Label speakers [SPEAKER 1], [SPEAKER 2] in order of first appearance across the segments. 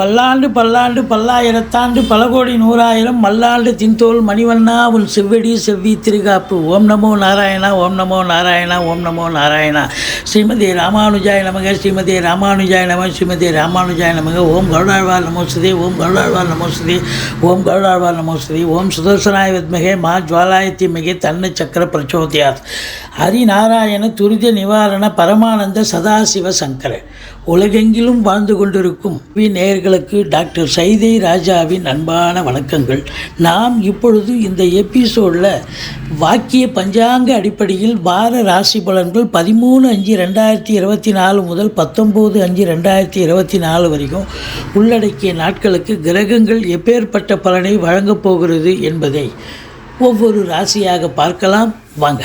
[SPEAKER 1] பல்லாண்டு பல்லாண்டு பல்லாயிரத்தாண்டு பல கோடி நூறாயிரம் மல்லாண்டு தின்தோல் மணிவண்ணா உன் செவ்வடி செவ்வி திருகாப்பு. ஓம் நமோ நாராயணா ஓம் நமோ நாராயணா ஓம் நமோ நாராயணா. ஸ்ரீமதி ராமானுஜாய நமக ஸ்ரீமதி ராமானுஜாய நம ஸ்ரீமதி ராமானுஜாய நமக. ஓம் கருடாழ்வார் நமோஸ்தே ஓம் கருடாழ்வார் நமோஸ்தே ஓம் கருடாழ்வார் நமோஸ்தே ஓம் சுதர்சனாய வித்மகே மா ஜுவாலாயத்தி மிகே தன்ன சக்கர பிரச்சோதயாத். ஹரிநாராயண துரித நிவாரண பரமானந்த சதாசிவ சங்கர. உலகெங்கிலும் வாழ்ந்து கொண்டிருக்கும் வி நேயர்களுக்கு டாக்டர் சைதை ராஜாவின் அன்பான வணக்கங்கள். நாம் இப்பொழுது இந்த எபிசோடில் வாக்கிய பஞ்சாங்க அடிப்படையில் வார ராசி பலன்கள் பதிமூணு அஞ்சு ரெண்டாயிரத்தி இருபத்தி நாலு முதல் பத்தொம்போது அஞ்சு ரெண்டாயிரத்தி இருபத்தி நாலு வரைக்கும் உள்ளடக்கிய நாட்களுக்கு கிரகங்கள் எப்பேற்பட்ட பலனை வழங்கப் போகிறது என்பதை ஒவ்வொரு ராசியாக பார்க்கலாம். வாங்க.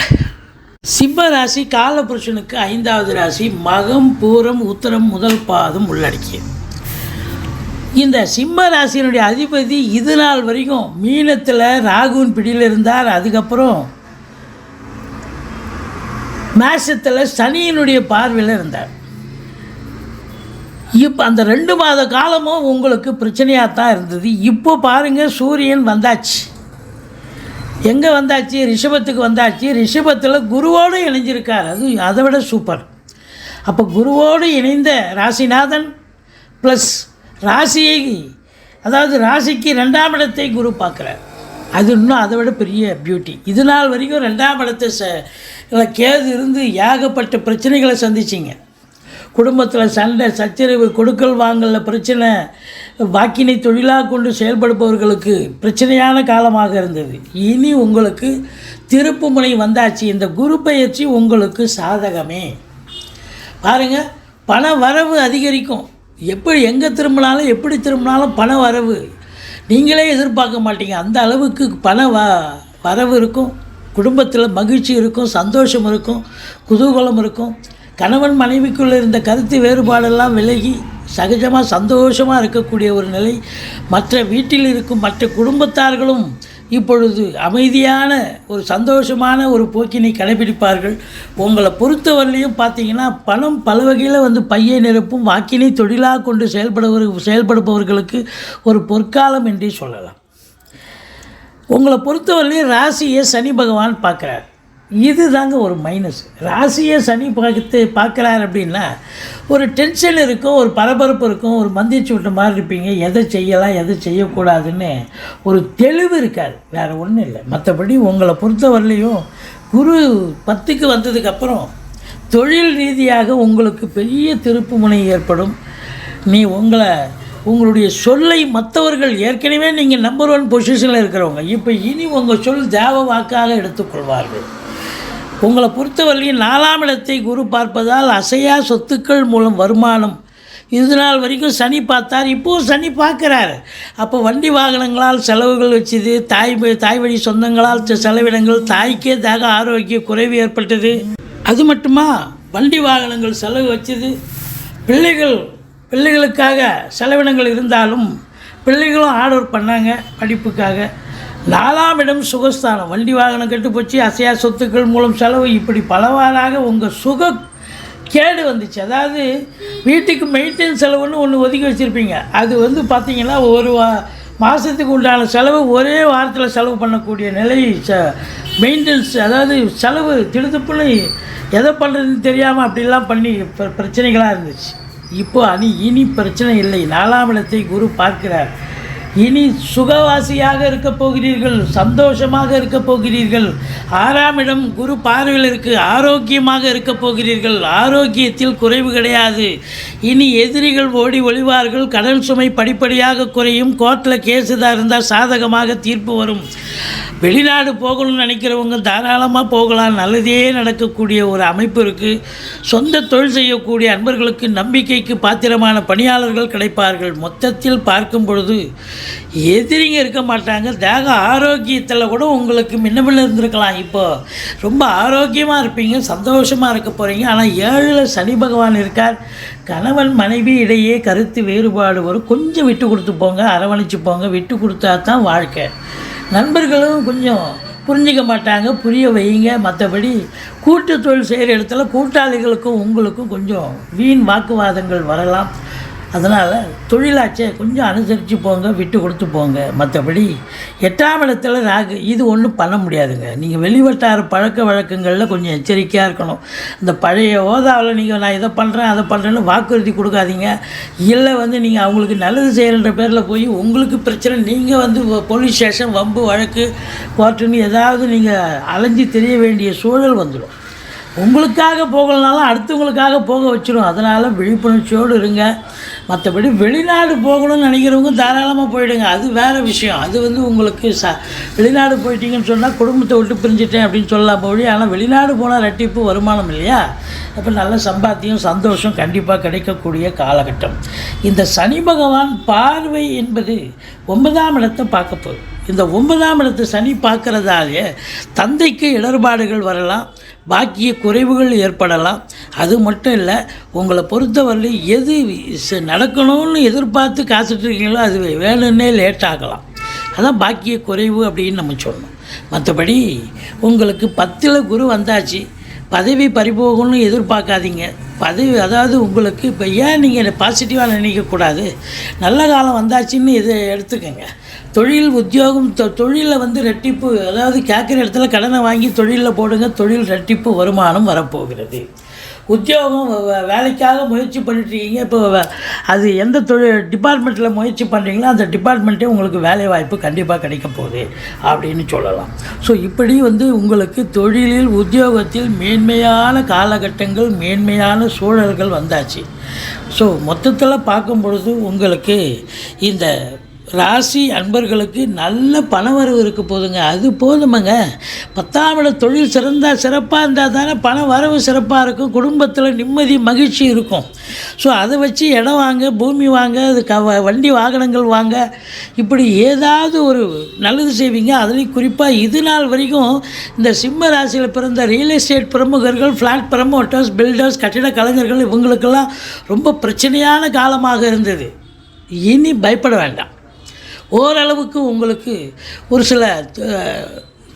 [SPEAKER 1] சிம்ம ராசி காலபுருஷனுக்கு ஐந்தாவது ராசி மகம் பூரம் உத்தரம் முதல் பாதம் உள்ளடக்கியது. இந்த சிம்ம ராசியினுடைய அதிபதி இது நாள் வரைக்கும் மீனத்தில் ராகுவின் பிடியில் இருந்தார். அதுக்கப்புறம் மேஷத்தில் சனியினுடைய பார்வையில் இருந்தார். இப்போ அந்த ரெண்டு மாத காலமும் உங்களுக்கு பிரச்சனையாக தான் இருந்தது. இப்போ பாருங்கள் சூரியன் வந்தாச்சு. எங்கே வந்தாச்சு? ரிஷபத்துக்கு வந்தாச்சு. ரிஷபத்தில் குருவோடு இணைஞ்சிருக்கார். அது அதை விட சூப்பர் அப்போ குருவோடு இணைந்த ராசிநாதன் ப்ளஸ் ராசியை அதாவது ராசிக்கு ரெண்டாம் இடத்தை குரு பார்க்குறார். அது இன்னும் அதை விட பெரிய பியூட்டி இது நாள் வரைக்கும் ரெண்டாம் இடத்தை ச கேது இருந்து ஏகப்பட்ட பிரச்சனைகளை சந்திச்சிங்க. குடும்பத்தில் சண்டை சச்சரவு கொடுக்கல் வாங்கல பிரச்சனை வாக்கினை தொழிலாக கொண்டு செயல்படுபவர்களுக்கு பிரச்சனையான காலமாக இருந்தது. இனி உங்களுக்கு திருப்புமுனை வந்தாச்சு. இந்த குரு பயிற்சி உங்களுக்கு சாதகமே. பாருங்கள் பண வரவு அதிகரிக்கும். எப்படி எங்கே திரும்பினாலும் எப்படி திரும்பினாலும் பண வரவு. நீங்களே எதிர்பார்க்க மாட்டீங்க. அந்த அளவுக்கு பண வ வரவு இருக்கும். குடும்பத்தில் மகிழ்ச்சி இருக்கும் சந்தோஷம் இருக்கும் குதூகலம் இருக்கும். கணவன் மனைவிக்குள்ளே இருந்த கருத்து வேறுபாடெல்லாம் விலகி சகஜமாக சந்தோஷமாக இருக்கக்கூடிய ஒரு நிலை. மற்ற வீட்டில் இருக்கும் மற்ற குடும்பத்தார்களும் இப்பொழுது அமைதியான ஒரு சந்தோஷமான ஒரு போக்கினை கடைபிடிப்பார்கள். உங்களை பொறுத்தவரையிலையும் பார்த்தீங்கன்னா பணம் பல வகையில் வந்து பையை நிரப்பும் வாக்கினை தொழிலாக கொண்டு செயல்படுவர் செயல்படுபவர்களுக்கு ஒரு பொற்காலம் என்றே சொல்லலாம். உங்களை பொறுத்தவரையிலையும் ராசியை சனி பகவான் பார்க்குறார். இது தாங்க ஒரு மைனஸ் ராசியை சனி பார்த்து பார்க்குறாரு அப்படின்னா ஒரு டென்ஷன் இருக்கும் ஒரு பரபரப்பு இருக்கும் ஒரு மந்திச்சு விட்ட மாதிரி இருப்பீங்க. எதை செய்யலாம் எதை செய்யக்கூடாதுன்னு ஒரு தெளிவு இருக்காது. வேறு ஒன்றும் இல்லை. மற்றபடி உங்களை பொறுத்தவரையிலையும் குரு பத்துக்கு வந்ததுக்கப்புறம் தொழில் ரீதியாக உங்களுக்கு பெரிய திருப்புமுனை ஏற்படும். நீ உங்களை உங்களுடைய சொல்லை மற்றவர்கள் ஏற்கனவே நீங்கள் நம்பர் ஒன் பொசிஷனில் இருக்கிறவங்க. இப்போ இனி உங்கள் சொல் தேவ வாக்காக எடுத்துக்கொள்வார்கள். உங்களை பொறுத்தவரையும் நாலாம் இடத்தை குரு பார்ப்பதால் அசையா சொத்துக்கள் மூலம் வருமானம். இது நாள் வரைக்கும் சனி பார்த்தார் இப்போது சனி பார்க்குறாரு. அப்போ வண்டி வாகனங்களால் செலவுகள் வச்சுது தாய் தாய் வழி சொந்தங்களால் செலவினங்கள் தாய்க்கே தக ஆரோக்கிய குறைவு ஏற்பட்டது. அது மட்டுமா? வண்டி வாகனங்கள் செலவு வச்சது. பிள்ளைகள் பிள்ளைகளுக்காக செலவினங்கள் இருந்தாலும் பிள்ளைகளும் ஆர்டர் பண்ணாங்க படிப்புக்காக. நாலாம் இடம் சுகஸ்தானம். வண்டி வாகனம் கெட்டு போச்சு. அசையா சொத்துக்கள் மூலம் செலவு. இப்படி பலவாறாக உங்கள் சுக கேடு வந்துச்சு. அதாவது வீட்டுக்கு மெயின்டெனன்ஸ் செலவுன்னு ஒன்று ஒதுக்கி வச்சுருப்பீங்க. அது வந்து பார்த்திங்கன்னா ஒரு வா மாதத்துக்கு உண்டான செலவு ஒரே வாரத்தில் செலவு பண்ணக்கூடிய நிலை ச மெயின்டெனன்ஸ் அதாவது செலவு திடுத்துப்புன்னு எதை பண்ணுறதுன்னு தெரியாமல் அப்படிலாம் பண்ணி பிரச்சனைகளாக இருந்துச்சு. இப்போது அனி இனி பிரச்சனை இல்லை. நாலாம் இடத்தை குரு பார்க்கிறார். இனி சுகவாசியாக இருக்க போகிறீர்கள் சந்தோஷமாக இருக்க போகிறீர்கள். ஆறாம் இடம் குரு பார்வையில் இருக்குது ஆரோக்கியமாக இருக்க போகிறீர்கள். ஆரோக்கியத்தில் குறைவு கிடையாது. இனி எதிரிகள் ஓடி ஒளிவார்கள் கடன் சுமை படிப்படியாக குறையும் கோர்ட்டில் கேஸுதான் இருந்தால் சாதகமாக தீர்ப்பு வரும். வெளிநாடு போகணும்னு நினைக்கிறவங்க தாராளமாக போகலாம். நல்லதே நடக்கக்கூடிய ஒரு அமைப்பு இருக்குது சொந்த தொழில் செய்யக்கூடிய அன்பர்களுக்கு நம்பிக்கைக்கு பாத்திரமான பணியாளர்கள் கிடைப்பார்கள். மொத்தத்தில் பார்க்கும் பொழுது எதிரிங்க இருக்க மாட்டாங்க. தேக ஆரோக்கியத்தில் கூட உங்களுக்கு முன்ன இருந்திருக்கலாம். இப்போது ரொம்ப ஆரோக்கியமாக இருப்பீங்க சந்தோஷமாக இருக்க போகிறீங்க ஆனால் ஏழில் சனி பகவான் இருக்கார். கணவன் மனைவி இடையே கருத்து வேறுபாடு வரும். கொஞ்சம் விட்டு கொடுத்து போங்க அரவணைச்சு போங்க. விட்டு கொடுத்தா தான் வாழ்க்கை. நண்பர்களும் கொஞ்சம் புரிஞ்சிக்க மாட்டாங்க புரிய வைங்க மற்றபடி கூட்டு தொழில் செய்கிற இடத்துல கூட்டாளிகளுக்கும் உங்களுக்கும் கொஞ்சம் வீண் வாக்குவாதங்கள் வரலாம். அதனால் தொழிலாச்சே கொஞ்சம் அனுசரித்து போங்க விட்டு கொடுத்து போங்க. மற்றபடி எட்டாம் இடத்துல ராகு இது ஒன்றும் பண்ண முடியாதுங்க. நீங்கள் வெளிவட்டார பழக்க வழக்கங்களில் கொஞ்சம் எச்சரிக்கையாக இருக்கணும். இந்த பழைய ஓதாவில் நீங்கள் நான் இதை பண்ணுறேன் அதை பண்ணுறேன்னு வாக்குறுதி கொடுக்காதீங்க. இல்லை வந்து நீங்கள் அவங்களுக்கு நல்லது செய்கிறன்ற பேரில் போய் உங்களுக்கு பிரச்சனை நீங்கள் வந்து போலீஸ் ஸ்டேஷன் வம்பு வழக்கு கோர்ட்டுன்னு ஏதாவது நீங்கள் அலைஞ்சு தெரிய வேண்டிய சூழல் வந்துடும். உங்களுக்காக போகலனாலும் அடுத்தவங்களுக்காக போக வச்சிடும் அதனால் விழிப்புணர்ச்சியோடு இருங்க. மற்றபடி வெளிநாடு போகணும்னு நினைக்கிறவங்க தாராளமாக போயிடுங்க. அது வேறு விஷயம். அது வந்து உங்களுக்கு ச வெளிநாடு போயிட்டீங்கன்னு சொன்னால் குடும்பத்தை விட்டு பிரிஞ்சிட்டேன் அப்படின்னு சொல்லலாம் போய் ஆனால் வெளிநாடு போனால் ரெட்டிப்பு வருமானம் இல்லையா? அப்போ நல்ல சம்பாத்தியம் சந்தோஷம் கண்டிப்பாக கிடைக்கக்கூடிய காலகட்டம். இந்த சனி பகவான் பார்வை என்பது ஒன்பதாம் இடத்தை பார்க்க போகுது. இந்த ஒன்பதாம் இடத்து சனி பார்க்கறதாலே தந்தைக்கு இடர்பாடுகள் வரலாம் பாக்கிய குறைவுகள் ஏற்படலாம். அது மட்டும் இல்லை உங்களை பொறுத்தவரை எது ச- நடக்கணும்னு எதிர்பார்த்து காசுட்ருக்கீங்களோ அது வேணும்னே லேட் ஆகலாம். அதான் பாக்கிய குறைவு அப்படின்னு நம்ம சொல்லணும். மற்றபடி உங்களுக்கு பத்தில் குரு வந்தாச்சு பதவி பறிபோகணும்னு எதிர்பார்க்காதீங்க. பதவி அதாவது உங்களுக்கு இப்போ ஏன் நீங்கள் பாசிட்டிவாக நினைக்கக்கூடாது? நல்ல காலம் வந்தாச்சுன்னு இதை எடுத்துக்கோங்க. தொழில் உத்தியோகம் தொழிலில் வந்து ரெட்டிப்பு அதாவது கேட்குற இடத்துல கடனை வாங்கி தொழிலில் போடுங்க தொழில் ரெட்டிப்பு வருமானம் வரப்போகிறது. உத்தியோகம் வேலைக்காக முயற்சி பண்ணிட்டுருக்கீங்க இப்போ அது எந்த தொழில் டிபார்ட்மெண்ட்டில் முயற்சி பண்ணுறீங்களோ அந்த டிபார்ட்மெண்ட்டே உங்களுக்கு வேலை வாய்ப்பு கண்டிப்பாக கிடைக்க போகுது அப்படின்னு சொல்லலாம். ஸோ இப்படி வந்து உங்களுக்கு தொழிலில் உத்தியோகத்தில் மேன்மையான காலகட்டங்கள் மேன்மையான சூழல்கள் வந்தாச்சு. ஸோ மொத்தத்தில் பார்க்கும் பொழுது உங்களுக்கு இந்த ராசி அன்பர்களுக்கு நல்ல பணவரவு இருக்க போதுங்க. அது போதுமங்க. பத்தாம் இட தொழில் சிறந்தால் சிறப்பாக இருந்தால் தானே பண வரவு சிறப்பாக இருக்கும். குடும்பத்தில் நிம்மதி மகிழ்ச்சி இருக்கும். ஸோ அதை வச்சு இடம் வாங்க பூமி வாங்க அது க வ- வண்டி வாகனங்கள் வாங்க. இப்படி ஏதாவது ஒரு நல்லது செய்வீங்க. அதுலேயும் குறிப்பாக இது நாள் வரைக்கும் இந்த சிம்ம ராசியில் பிறந்த ரியல் எஸ்டேட் பிரமுகர்கள் ஃப்ளாட் ப்ரமோட்டர்ஸ் பில்டர்ஸ் கட்டிட கலைஞர்கள் இவங்களுக்கெல்லாம் ரொம்ப பிரச்சனையான காலமாக இருந்தது. இனி பயப்பட வேண்டாம். ஓரளவுக்கு உங்களுக்கு ஒரு சில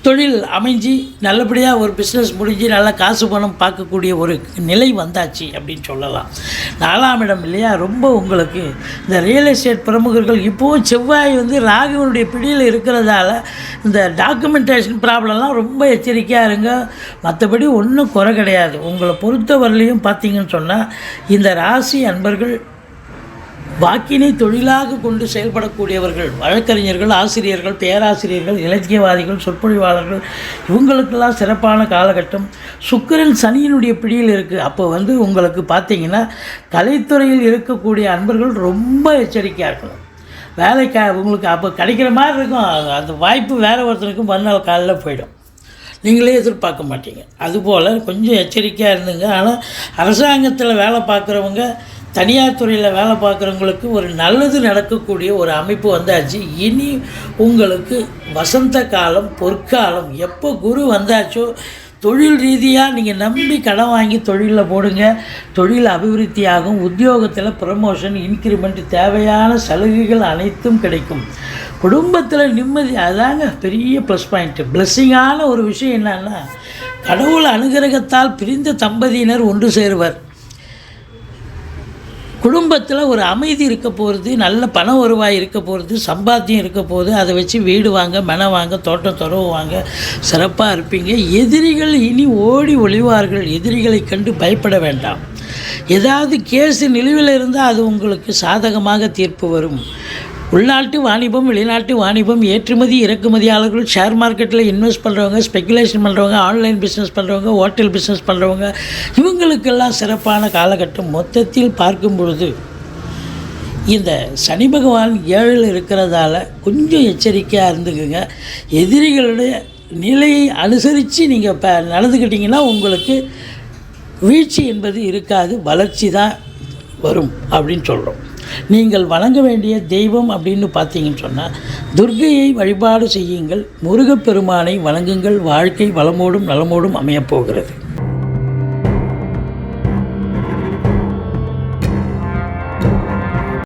[SPEAKER 1] தொழில் அமைஞ்சு நல்லபடியாக ஒரு பிஸ்னஸ் முடிஞ்சு நல்லா காசு பணம் பார்க்கக்கூடிய ஒரு நிலை வந்தாச்சு அப்படின்னு சொல்லலாம். நாலாம் இடம் இல்லையா? ரொம்ப உங்களுக்கு இந்த ரியல் எஸ்டேட் பிரமுகர்கள் இப்போவும் செவ்வாய் வந்து ராகுவனுடைய பிடியில் இருக்கிறதால இந்த டாக்குமெண்டேஷன் ப்ராப்ளம்லாம் ரொம்ப எச்சரிக்கையாக இருங்க. மற்றபடி ஒன்றும் குறை கிடையாது. உங்களை பொறுத்தவரையிலையும் பார்த்தீங்கன்னு சொன்னால் இந்த ராசி அன்பர்கள் வாக்கினை தொழிலாக கொண்டு செயல்படக்கூடியவர்கள் வழக்கறிஞர்கள் ஆசிரியர்கள் பேராசிரியர்கள் இலக்கியவாதிகள் சொற்பொழிவாளர்கள் இவங்களுக்கெல்லாம் சிறப்பான காலகட்டம். சுக்கிரன் சனியினுடைய பிடியில் இருக்குது அப்போ வந்து உங்களுக்கு பார்த்தீங்கன்னா கலைத்துறையில் இருக்கக்கூடிய அன்பர்கள் ரொம்ப எச்சரிக்கையாக இருக்கணும். வேலைக்கா உங்களுக்கு அப்போ கிடைக்கிற மாதிரி இருக்கும். அந்த வாய்ப்பு வேறு ஒருத்தனுக்கும் மறுநாள் காலையில் போயிடும். நீங்களே எதிர்பார்க்க மாட்டீங்க. அதுபோல் கொஞ்சம் எச்சரிக்கையாக இருந்துங்க. ஆனால் அரசாங்கத்தில் வேலை பார்க்குறவங்க தனியார் துறையில் வேலை பார்க்குறவங்களுக்கு ஒரு நல்லது நடக்கக்கூடிய ஒரு அமைப்பு வந்தாச்சு. இனி உங்களுக்கு வசந்த காலம் பொற்காலம் எப்போ குரு வந்தாச்சோ தொழில் ரீதியாக நீங்கள் நம்பி கடன் வாங்கி தொழிலில் போடுங்க. தொழில் அபிவிருத்தியாகும் உத்தியோகத்தில் ப்ரமோஷன் இன்க்ரிமெண்ட் தேவையான சலுகைகள் அனைத்தும் கிடைக்கும். குடும்பத்தில் நிம்மதி அதாங்க பெரிய ப்ளஸ் பாயிண்ட்டு பிளஸ்ஸிங்கான ஒரு விஷயம் என்னன்னா கடவுள் அனுகிரகத்தால் பிரிந்த தம்பதியினர் ஒன்று சேருவர். குடும்பத்தில் ஒரு அமைதி இருக்க போகிறது நல்ல பண வருவாய் இருக்க போகிறது சம்பாத்தியம் இருக்க போகுது அதை வச்சு வீடு வாங்க மனை வாங்க தோட்டம் துறவு வாங்க சிறப்பாக இருப்பீங்க. எதிரிகள் இனி ஓடி ஒளிவார்கள் எதிரிகளை கண்டு பயப்பட வேண்டாம். ஏதாவது கேஸு நிலுவையில் இருந்தால் அது உங்களுக்கு சாதகமாக தீர்ப்பு வரும். உள்நாட்டு வாணிபம் வெளிநாட்டு வாணிபம் ஏற்றுமதி இறக்குமதியாளர்கள் ஷேர் மார்க்கெட்டில் இன்வெஸ்ட் பண்ணுறவங்க ஸ்பெகுலேஷன் பண்ணுறவங்க ஆன்லைன் பிஸ்னஸ் பண்ணுறவங்க ஹோட்டல் பிஸ்னஸ் பண்ணுறவங்க இவங்களுக்கெல்லாம் சிறப்பான காலகட்டம். மொத்தத்தில் பார்க்கும் பொழுது இந்த சனி பகவான் ஏழில் இருக்கிறதால கொஞ்சம் எச்சரிக்கையாக இருந்துக்குங்க. எதிரிகளுடைய நிலையை அனுசரித்து நீங்கள் இப்போ நடந்துக்கிட்டிங்கன்னா உங்களுக்கு வீழ்ச்சி என்பது இருக்காது வளர்ச்சி தான் வரும் அப்படின்னு சொல்கிறோம் நீங்கள் வணங்க வேண்டிய தெய்வம் அப்படின்னு பார்த்தீங்கன்னு சொன்னால் துர்கையை வழிபாடு செய்யுங்கள் முருகப்பெருமானை வணங்குங்கள் வாழ்க்கை வளமோடும் நலமோடும் அமையப் போகிறது.